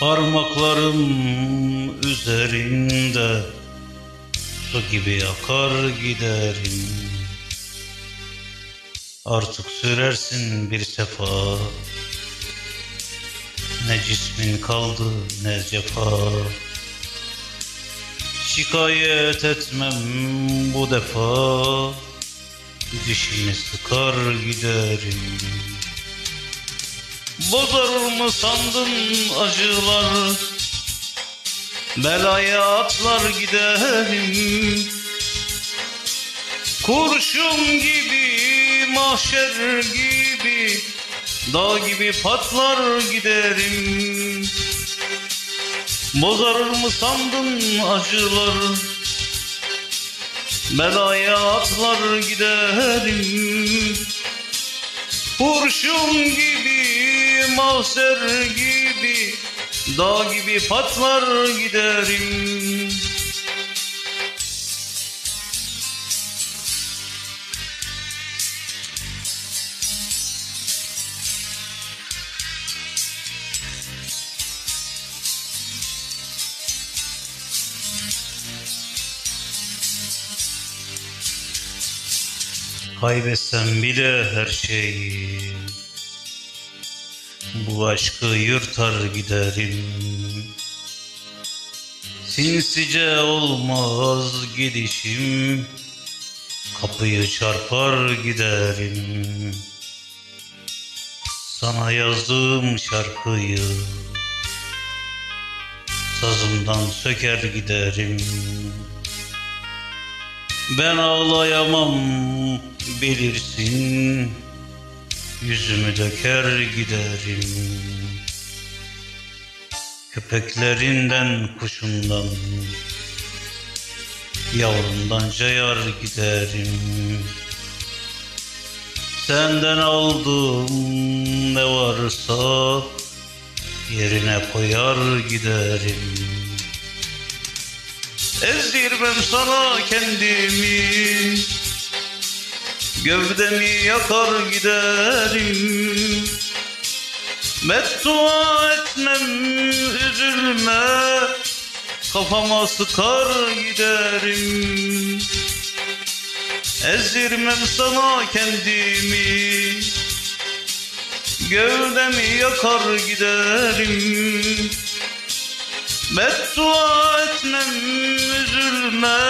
Parmaklarım üzerinde Su gibi akar giderim. Artık sürersin bir sefa. Ne cismin kaldı ne cefa. Şikayet etmem bu defa. Dişimi sıkar giderim Bozar mı sandın acılar. Belaya atlar giderim. Kurşun gibi mahşer gibi Dağ gibi patlar giderim. Bozar mı sandın acılar. Belaya atlar giderim. Kurşun gibi mahzer gibi Dağ gibi patlar giderim. Kaybetsem bile her şeyi Bu aşkı yırtar giderim. Sinsice olmaz gidişim. Kapıyı çarpar giderim. Sana yazdığım şarkıyı Sazımdan söker giderim. Ben ağlayamam bilirsin Yüzümü döker giderim. Köpeklerinden kuşundan Yavrumdan cayar giderim. Senden aldığım ne varsa Yerine koyar giderim. Ezdirmem sana kendimi Gövdemi yakar giderim? Beddua etmem üzülme. Kafama sıkar giderim. Ezdirmem sana kendimi. Gövdemi yakar giderim? Beddua etmem üzülme